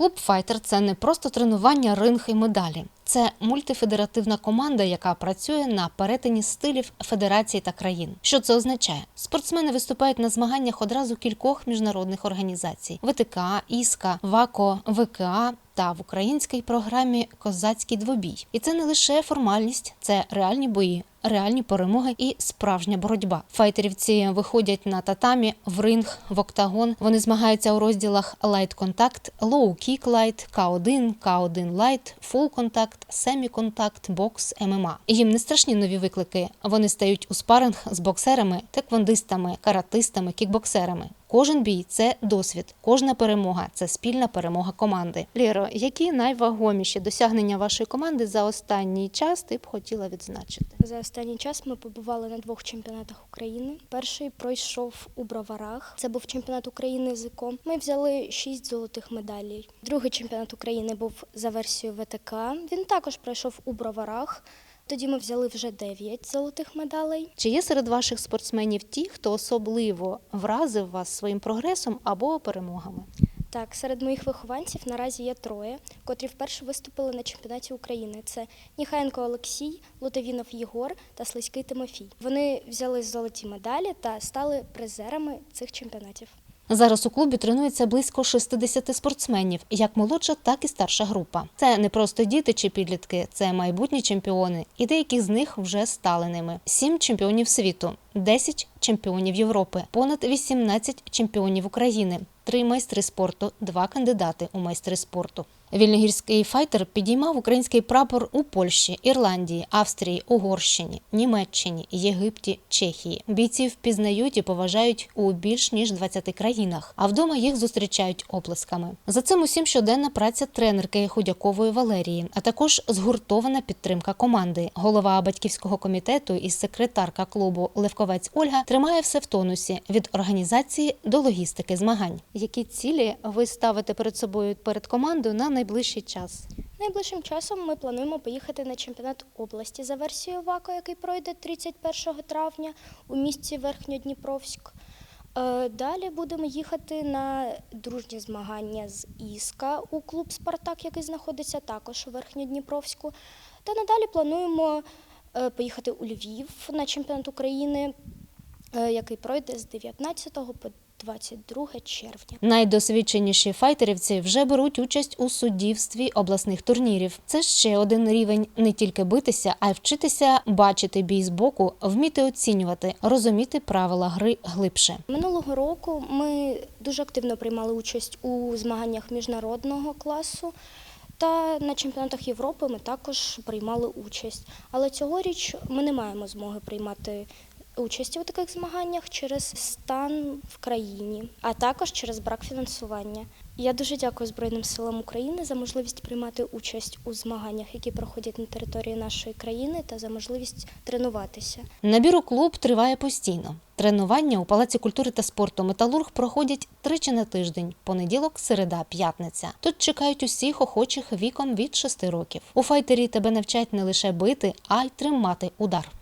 Клуб Файтер це не просто тренування, ринг і медалі. Це мультифедеративна команда, яка працює на перетині стилів федерацій та країн. Що це означає? Спортсмени виступають на змаганнях одразу кількох міжнародних організацій: ВТК, ІСКА, ВАКО, ВКА. Та в українській програмі Козацький двобій. І це не лише формальність, це реальні бої, реальні перемоги і справжня боротьба. Файтерівці виходять на татамі, в ринг, в октагон. Вони змагаються у розділах Low Kick Light, К1, К1 Light, Full Contact, Contact, Box, ММА. Їм не страшні нові виклики. Вони стають у спаринг з боксерами, теквондистами, каратистами, кікбоксерами. Кожен бій це досвід, кожна перемога це спільна перемога команди. Лєро, які найвагоміші досягнення вашої команди за останній час ти б хотіла відзначити? За останній час ми побували на двох чемпіонатах України. Перший пройшов у Броварах. Це був чемпіонат України з ІКО. Ми взяли шість золотих медалей. Другий чемпіонат України був за версією ВТК. Він також пройшов у Броварах. Тоді ми взяли вже дев'ять золотих медалей. Чи є серед ваших спортсменів ті, хто особливо вразив вас своїм прогресом або перемогами? Так, серед моїх вихованців наразі є троє, котрі вперше виступили на чемпіонаті України. Це Ніхаєнко Олексій, Лутовінов Єгор та Слизький Тимофій. Вони взяли золоті медалі та стали призерами цих чемпіонатів. Зараз у клубі тренується близько 60 спортсменів, як молодша, так і старша група. Це не просто діти чи підлітки, це майбутні чемпіони, і деякі з них вже стали ними. Сім чемпіонів світу, 10 чемпіонів Європи, понад 18 чемпіонів України, три майстри спорту, два кандидати у майстри спорту. Вільногірський файтер підіймав український прапор у Польщі, Ірландії, Австрії, Угорщині, Німеччині, Єгипті, Чехії. Бійців впізнають і поважають у більш ніж 20 країнах, а вдома їх зустрічають оплесками. За цим усім щоденна праця тренерки Худякової Валерії, а також згуртована підтримка команди. Голова батьківського комітету і секретарка клубу Левковець Ольга тримає все в тонусі від організації до логістики змагань. Які цілі ви ставите перед собою перед командою на найближчий час? Найближчим часом ми плануємо поїхати на чемпіонат області за версією ВАКО, який пройде 31 травня у місті Верхньодніпровськ. Е, Далі будемо їхати на дружні змагання з Іска у клуб Спартак, який знаходиться також у Верхньодніпровську. Та надалі плануємо е, поїхати у Львів на чемпіонат України, е, який пройде з 19 по 22 червня. Найдосвідченіші файтерівці вже беруть участь у суддівстві обласних турнірів. Це ще один рівень не тільки битися, а й вчитися бачити бій збоку, вміти оцінювати, розуміти правила гри глибше. Минулого року ми дуже активно приймали участь у змаганнях міжнародного класу. Та на чемпіонатах Європи ми також приймали участь. Але цьогоріч ми не маємо змоги приймати участь у таких змаганнях через стан в країні, а також через брак фінансування. Я дуже дякую Збройним силам України за можливість приймати участь у змаганнях, які проходять на території нашої країни, та за можливість тренуватися. Набір у клуб триває постійно. Тренування у Палаці культури та спорту Металург проходять тричі на тиждень: понеділок, середа, п'ятниця. Тут чекають усіх охочих віком від 6 років. У файтері тебе навчать не лише бити, а й тримати удар.